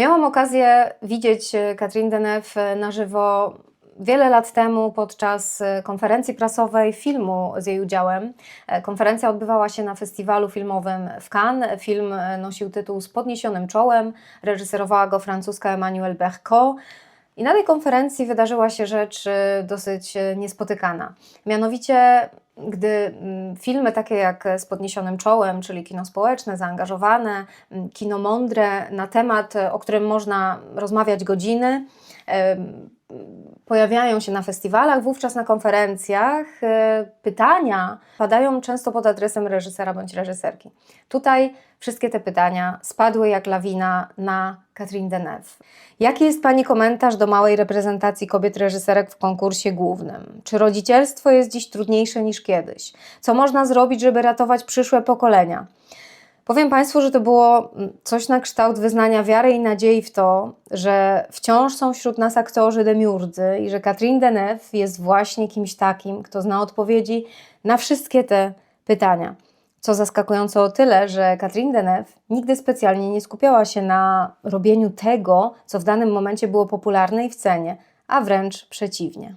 Miałam okazję widzieć e, Catherine Deneuve e, na żywo wiele lat temu podczas e, konferencji prasowej filmu z jej udziałem. E, Konferencja odbywała się na festiwalu filmowym w Cannes. Film e, nosił tytuł Z podniesionym czołem. Reżyserowała go francuska Emmanuelle Bercot. I na tej konferencji wydarzyła się rzecz e, dosyć e, niespotykana. Mianowicie, gdy mm, filmy takie jak Z podniesionym czołem, czyli kino społeczne, zaangażowane, mm, kino mądre, na temat, e, o którym można rozmawiać godziny, em, pojawiają się na festiwalach, wówczas na konferencjach e, pytania padają często pod adresem reżysera bądź reżyserki. Tutaj wszystkie te pytania spadły jak lawina na Catherine Deneuve. Jaki jest Pani komentarz do małej reprezentacji kobiet reżyserek w konkursie głównym? Czy rodzicielstwo jest dziś trudniejsze niż kiedyś? Co można zrobić, żeby ratować przyszłe pokolenia? Powiem Państwu, że to było mm, coś na kształt wyznania wiary i nadziei w to, że wciąż są wśród nas aktorzy demiurdzy i że Catherine Deneuve jest właśnie kimś takim, kto zna odpowiedzi na wszystkie te pytania. Co zaskakujące o tyle, że Catherine Deneuve nigdy specjalnie nie skupiała się na robieniu tego, co w danym momencie było popularne i w cenie, a wręcz przeciwnie.